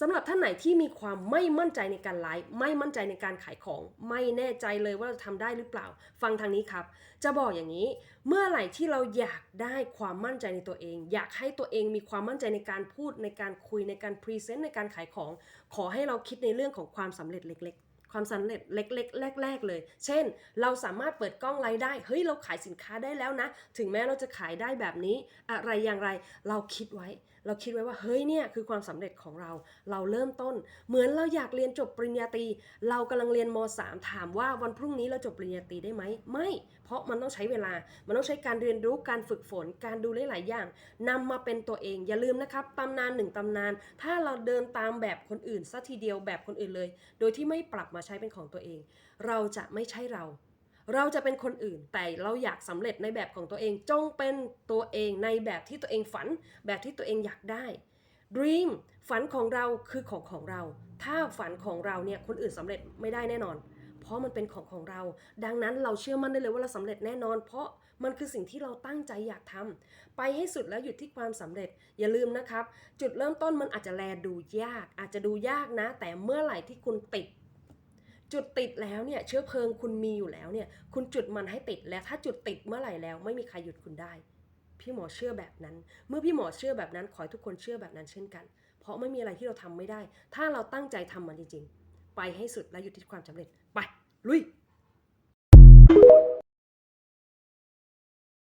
สำหรับท่านไหนที่มีความไม่มั่นใจในการไลฟ์ไม่มั่นใจในการขายของ ไม่แน่ใจเลยว่าเราทำได้หรือเปล่า ฟังทางนี้ครับ จะบอกอย่างนี้ เมื่อไหร่ที่เราอยากได้ความมั่นใจในตัวเอง อยากให้ตัวเองมีความมั่นใจในการพูดในการคุยในการพรีเซนต์ในการขายของ ขอให้เราคิดในเรื่องของความสำเร็จเล็ก ๆ ความสำเร็จเล็ก ๆ แรก ๆ เลย เช่น เราสามารถเปิดกล้องไลฟ์ได้ เฮ้ย เราขายสินค้าได้แล้วนะ ถึงแม้เราจะขายได้แบบนี้ อะไรอย่างไร เราคิดไว้ เราคิดไว้ว่า เฮ้ย เนี่ยคือความสำเร็จของเรา เราเริ่มต้น เหมือนเราอยากเรียนจบปริญญาตรี เรากำลังเรียนม .3 ถามว่าวันพรุ่งนี้เราจบปริญญาตรีได้ไหม ไม่ เพราะมันต้องใช้เวลา มันต้องใช้การเรียนรู้ การฝึกฝน การดูหลาย ๆ อย่างนำมาเป็นตัวเอง อย่าลืมนะครับ ตำนานหนึ่งตำนาน ถ้าเราเดินตามแบบคนอื่นซะทีเดียวแบบคนอื่นเลย โดยที่ไม่ปรับมาใช้เป็นของตัวเอง เราจะไม่ใช่เรา เราจะเป็นคนอื่น แต่เราอยากสำเร็จในแบบของตัวเอง จงเป็นตัวเองในแบบที่ตัวเองฝัน แบบที่ตัวเองอยากได้ Dream ฝันของเราคือของของเรา ถ้าฝันของเราเนี่ยคนอื่นสำเร็จไม่ได้แน่นอน เพราะมันเป็นของของเรา ดังนั้นเราเชื่อมั่นได้เลยว่าเราสำเร็จแน่นอน เพราะมันคือสิ่งที่เราตั้งใจอยากทำไปให้สุดแล้วหยุดที่ความสำเร็จ อย่าลืมนะครับ จุดเริ่มต้นมันอาจจะแลดูยาก อาจจะดูยากนะ แต่เมื่อไหร่ที่คุณติด จุดติดแล้วเนี่ยเชื้อเพลิงคุณมีอยู่แล้วเนี่ยคุณจุดมันให้ติดแล้วถ้าจุดติดเมื่อไหร่แล้ว ไม่มีใครหยุดคุณได้ พี่หมอเชื่อแบบนั้น เมื่อพี่หมอเชื่อแบบนั้น ขอให้ทุกคนเชื่อแบบนั้นเช่นกัน เพราะไม่มีอะไรที่เราทำไม่ได้ ถ้าเราตั้งใจทำมันจริงๆ ไปให้สุดและหยุดที่ความสำเร็จไปลุย